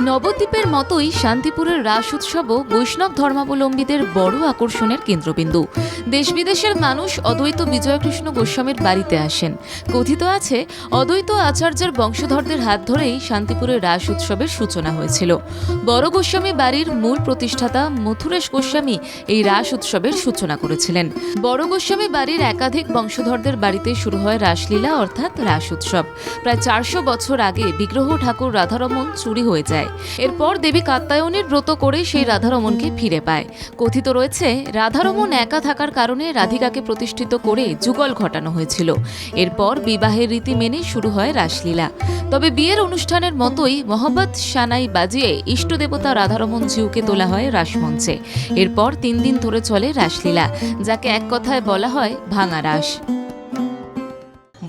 নবদ্বীপের মতোই শান্তিপুরের রাস উৎসবও বৈষ্ণব ধর্মাবলম্বীদের বড় আকর্ষণের কেন্দ্রবিন্দু। দেশ বিদেশের মানুষ অদ্বৈত বিজয়কৃষ্ণ গোস্বামীর বাড়িতে আসেন। কথিত আছে, অদ্বৈত আচার্যের বংশধরদের হাত ধরেই শান্তিপুরের রাস উৎসবের সূচনা হয়েছিল। বড় গোস্বামী বাড়ির মূল প্রতিষ্ঠাতা মথুরেশ গোস্বামী এই রাস উৎসবের সূচনা করেছিলেন। বড় গোস্বামী বাড়ির একাধিক বংশধরদের বাড়িতে শুরু হয় রাসলীলা অর্থাৎ রাস উৎসব। প্রায় চারশো বছর আগে বিগ্রহ ঠাকুর রাধারমন চুরি হয়ে যায়। এরপর দেবী কাত্যায়নের ব্রত করে সেই রাধারমনকে ফিরে পায়। কথিত রয়েছে রাধারমন একা থাকার কারণে রাধিকাকে প্রতিষ্ঠিত করে যুগল ঘটানো হয়েছিল। এরপর বিবাহের রীতি মেনে শুরু হয় রাসলীলা। তবে বিয়ের অনুষ্ঠানের মতোই মোহাম্মদ সানাই বাজিয়ে ইষ্টদেবতা রাধারমন জিউকে তোলা হয় রাসমঞ্চে। এরপর তিন দিন ধরে চলে রাসলীলা, যাকে এক কথায় বলা হয় ভাঙা রাস।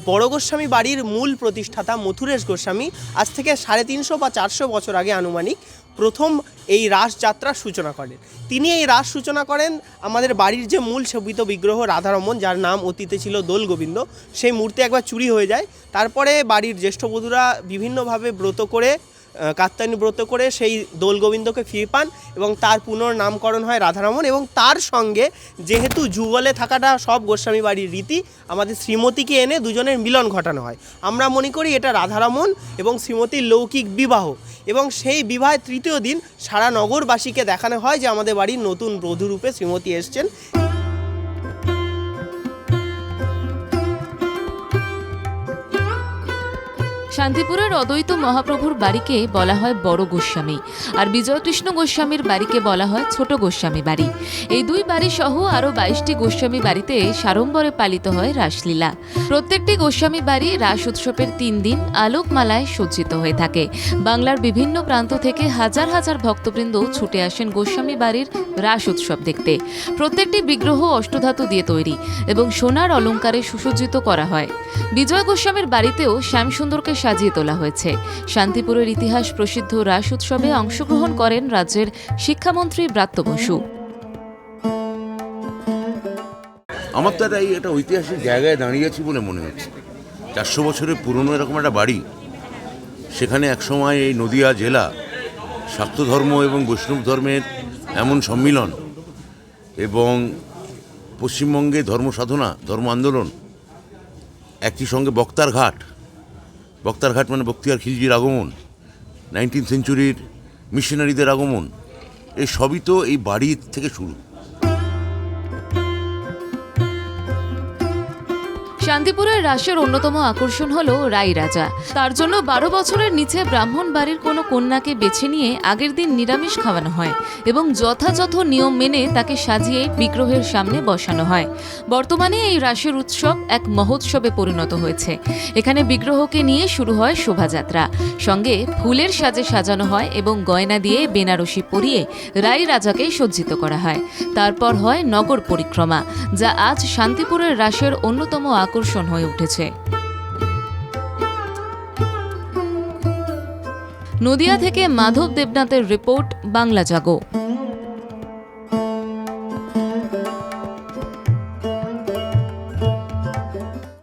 বড় গোস্বামী বাড়ির মূল প্রতিষ্ঠাতা মথুরেশ গোস্বামী আজ থেকে সাড়ে তিনশো বা চারশো বছর আগে আনুমানিক প্রথম এই রাসযাত্রার সূচনা করেন। তিনি এই রাস সূচনা করেন আমাদের বাড়ির যে মূল শোভিত বিগ্রহ রাধারমন, যার নাম অতীতে ছিল দোল গোবিন্দ, সেই মূর্তি একবার চুরি হয়ে যায়। তারপরে বাড়ির জ্যেষ্ঠ বধূরা বিভিন্নভাবে ব্রত করে আহ, ব্রত করে সেই দোল গোবিন্দকে ফিরে পান এবং তার পুনর্নামকরণ হয় রাধারমন এবং তার সঙ্গে যেহেতু যুগলে থাকাটা সব গোস্বামী বাড়ির রীতি আমাদের শ্রীমতীকে এনে দুজনের মিলন ঘটানো হয়। আমরা মনে করি এটা রাধারমন এবং শ্রীমতীর লৌকিক বিবাহ এবং সেই বিবাহের তৃতীয় দিন সারা নগরবাসীকে দেখানো হয় যে আমাদের বাড়ির নতুন বধূরূপে শ্রীমতী এসছেন। শান্তিপুরের অদ্বৈত মহাপ্রভুর বাড়িকে বলা হয় বড় গোস্বামী, আর বিজয়কৃষ্ণ গোস্বামীর বাড়িকে বলা হয় ছোট গোস্বামী বাড়ি। এই দুই বাড়ি সহ আরও বাইশটি গোস্বামী বাড়িতে সাড়ম্বরে পালিত হয় রাসলীলা। প্রত্যেকটি গোস্বামী বাড়ি রাস উৎসবের তিন দিন আলোকমালায় সজ্জিত হয়ে থাকে। বাংলার বিভিন্ন প্রান্ত থেকে হাজার হাজার ভক্তবৃন্দ ছুটে আসেন গোস্বামী বাড়ির রাস উৎসব দেখতে। প্রত্যেকটি বিগ্রহ অষ্টধাতু দিয়ে তৈরি এবং সোনার অলঙ্কারে সুসজ্জিত করা হয়। বিজয় গোস্বামীর বাড়িতেও শ্যামসুন্দরকে সাজিয়ে তোলা হয়েছে। শান্তিপুরের ইতিহাস প্রসিদ্ধ রাস উৎসবে অংশগ্রহণ করেন রাজ্যের শিক্ষামন্ত্রী ব্রাত্য বসু। আমার তো এই একটা ঐতিহাসিক জায়গায় দাঁড়িয়েছি বলে মনে হচ্ছে। চারশো বছরের পুরনো এরকম একটা বাড়ি, সেখানে একসময় এই নদিয়া জেলা শাক্ত ধর্ম এবং বৈষ্ণব ধর্মের এমন সম্মিলন এবং পশ্চিমবঙ্গে ধর্ম সাধনা ধর্ম আন্দোলন একই সঙ্গে বক্তার ঘাট বক্তার ঘাট মানে বক্তিয়ার খিলজির আগমন নাইনটিন সেঞ্চুরির মিশনারিদের আগমন, এই সবই তো এই বাড়ির থেকে শুরু। শান্তিপুরের রাসের অন্যতম আকর্ষণ হল রাই রাজা। তার জন্য বারো বছরের নিচে ব্রাহ্মণ বাড়ির কোনো কন্যাকে বেছে নিয়ে আগের দিন নিরামিষ খাওয়ানো হয় এবং যথাযথ নিয়ম মেনে তাকে সাজিয়ে বিগ্রহের সামনে বসানো হয়। বর্তমানে এই রাসের উৎসব এক মহোৎসবে পরিণত হয়েছে। এখানে বিগ্রহকে নিয়ে শুরু হয় শোভাযাত্রা। সঙ্গে ফুলের সাজে সাজানো হয় এবং গয়না দিয়ে বেনারসি পরিয়ে রাই রাজাকে সজ্জিত করা হয়। তারপর হয় নগর পরিক্রমা, যা আজ শান্তিপুরের রাসের অন্যতম আকর্ষণ হয়ে উঠেছে। নদিয়া থেকে মাধব দেবনাথের রিপোর্ট বাংলা জাগো।